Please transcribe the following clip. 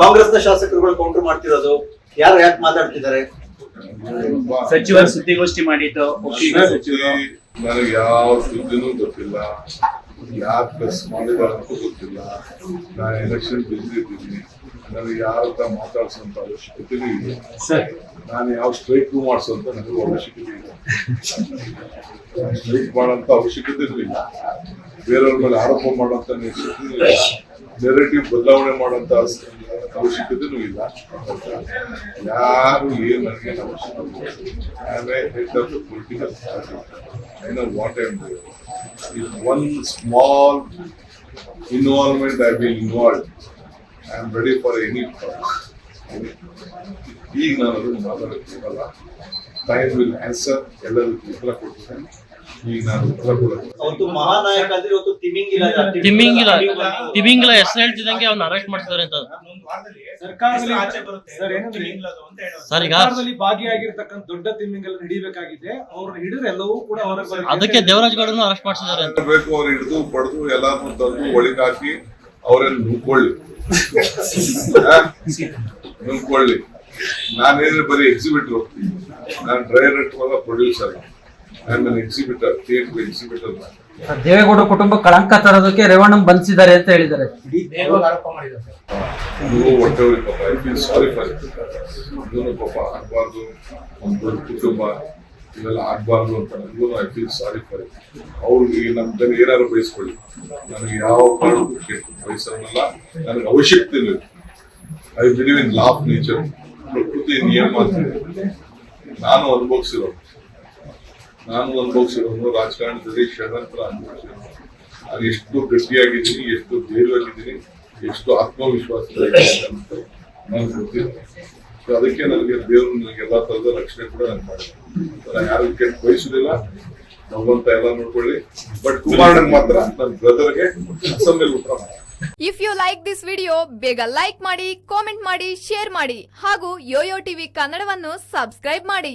ಕಾಂಗ್ರೆಸ್ನ ಶಾಸಕರುಗಳು ಕೌಂಟರ್ ಮಾಡ್ತಿರೋದು ಯಾರು ಯಾಕೆ ಮಾತಾಡ್ತಿದ್ದಾರೆ? ಸಚಿವರು ಸುದ್ದಿಗೋಷ್ಠಿ ಮಾಡಿದ್ದು ನನಗೆ ಯಾವ ಸುದ್ದಿನೂ ಗೊತ್ತಿಲ್ಲ. ಯಾರು ಪ್ರೆಸ್ ಮಾಡಿದಾರಂತೂ ಗೊತ್ತಿಲ್ಲ. ನಾನು ಎಲೆಕ್ಷನ್ ಬಿಸಿ ಇದ್ದೀನಿ ನನಗೆ ಯಾರ ಹತ್ರ ಮಾತಾಡ್ಸೋಂತ ಅವಶ್ಯಕತೆನೂ ಇಲ್ಲ. ಸರ್. ನಾನು ಯಾವ ಸ್ಟ್ರೈಕ್ ಮಾಡಿಸೋಂತ ನನಗೂ ಅವಶ್ಯಕತೆ ಇಲ್ಲ. ಸ್ಟ್ರೈಕ್ ಮಾಡೋಂಥ ಅವಶ್ಯಕತೆನೂ ಇಲ್ಲ. ಬೇರೆಯವ್ರ ಮೇಲೆ ಆರೋಪ ಇಲ್ಲ ನೆರೆಟಿವ್ ಬದಲಾವಣೆ ಮಾಡುವಂತ ಅವಶ್ಯಕತೆನೂ ಇಲ್ಲ. ಯಾರು ಏನು ನನಗೆ ಅವಶ್ಯಕತೆ political I know what I doing one small involvement I been involve I am ready for any ಈಗ ನಾನು ಅದನ್ನು ಮಾತಾಡಕ್ಕೆ ಹೋಗಲ್ಲ ಟೈಮ್ ವಿಲ್ ಆನ್ಸರ್ ಎಲ್ಲರಿಗೂ ಉತ್ತರ ಕೊಡ್ತೇನೆ. ತಿಮಿಂಗಿಲ. ತಿಮಿಂಗಿಲ ತಿಮಿಂಗಿಲ ಹೆಸರು ಹೇಳ್ತಿದಂಗೆ ಅವ್ನ ಅರೆಸ್ಟ್ ಮಾಡ್ತಿದ್ದಾರೆ ಅಂತ ಸರ್ಕಾರದಲ್ಲಿ ಆಚೆ ಬರುತ್ತೆ. ಸರ್ ಏನಂದ್ರೆ ತಿಮಿಂಗಿಲದು ಅಂತ ಹೇಳೋದು. ಸರ್ ಈಗ ಭಾಗಿಯಾಗಿರ್ತಕ್ಕಂಥ ದೊಡ್ಡ ತಿಮ್ಮಿಂಗಲ್ ಹಿಡಿಬೇಕಾಗಿದೆ ಅವ್ರನ್ನ ಹಿಡಿದ್ರೆ ಎಲ್ಲವೂ ಕೂಡ. ಅದಕ್ಕೆ ದೇವರಾಜ್ ಗೌಡನು ಅರೆಸ್ಟ್ ಮಾಡ್ತಿದ್ದಾರೆ ಅಂತ ಬೇಕು ಅವ್ರು ಹಿಡಿದು ಪಡೆದು ಎಲ್ಲಾನು ತಂದು ಒಳಗೆ ಹಾಕಿ ಅವರನ್ನು ನುಗ್ಕೊಳ್ಳಿ ನುಗ್ಕೊಳ್ಳಿ ನಾನೇನು ಬರೀ ಎಕ್ಸಿಬಿಟ್ರು ನಾನು ಡೈರೆಕ್ಟರ್ ಅಲ್ಲ ಪ್ರೊಡ್ಯೂಸರ್ ದೇವೇಗೌಡ ಕುಟುಂಬ ಕಳಂಕ ತರೋದಕ್ಕೆ ರೇವಣ್ಣ ಬಂಧಿಸಿದ್ದಾರೆ ಅಂತ ಹೇಳಿದ್ದಾರೆ. ಕುಟುಂಬ ಇವೆಲ್ಲ ಆಗ್ಬಾರ್ದು ಅಂತ ನನಗೂ ಐ ಫೀಲ್ ಸಾರಿ ಫಾರ್ ಅವ್ರಿಗೆ ನಮ್ಮ ಜನ ಏನಾದ್ರು ಬಯಸ್ಕೊಳ್ಳಿ. ನನಗೆ ಯಾವ ಕಾರಣಕ್ಕೂ ಕೆಟ್ಟ ಬಯಸೋನಲ್ಲ ನನಗೆ ಅವಶ್ಯಕತೆ ಇಲ್ಲ. I believe in law of nature ಪ್ರಕೃತಿ ನಿಯಮ ಅಂತ ನಾನು ಅನುಭವಿಸಿರೋ ನಾನು ಅನುಭವಿಸಿರೋನು ರಾಜಕಾರಣದಲ್ಲಿ ಷಡ್ಯಂತ್ರ ಅನುಭವಿಸಿರೋ ನಾನು ಎಷ್ಟು ಗಟ್ಟಿಯಾಗಿದ್ದೀನಿ, ಎಷ್ಟು ಧೈರ್ಯವಾಗಿದ್ದೀನಿ ಎಷ್ಟು ಆತ್ಮವಿಶ್ವಾಸ ನನಗೆ ಗೊತ್ತಿಲ್ಲ. ಸೊ ಅದಕ್ಕೆ ನನಗೆ ದೇವರು ನನಗೆ ಎಲ್ಲಾ ತರದ ರಕ್ಷಣೆ ಕೂಡ ನಾನು ಮಾಡಿದ್ದೀನಿ ನಾನು ಯಾರು ಕೆಟ್ಟ ಬಯಸುದಿಲ್ಲ. ಭಗವಂತ ಎಲ್ಲ ನೋಡ್ಕೊಳ್ಳಿ. ಬಟ್ ಕುಮಾರಣ್ಣಗೆ ಮಾತ್ರ ನನ್ನ ಬ್ರದರ್ಗೆ ಅಸೆಂಬ್ಲಿ ಉತ್ತರ ಮಾಡಿ if you like this video ಬೇಗ ಲೈಕ್ ಮಾಡಿ ಕಾಮೆಂಟ್ ಮಾಡಿ ಶೇರ್ ಮಾಡಿ. ಹಾಗೂ ಯೋಯೋ ಟಿವಿ ಕನ್ನಡವನ್ನು ಸಬ್ಸ್ಕ್ರೈಬ್ ಮಾಡಿ.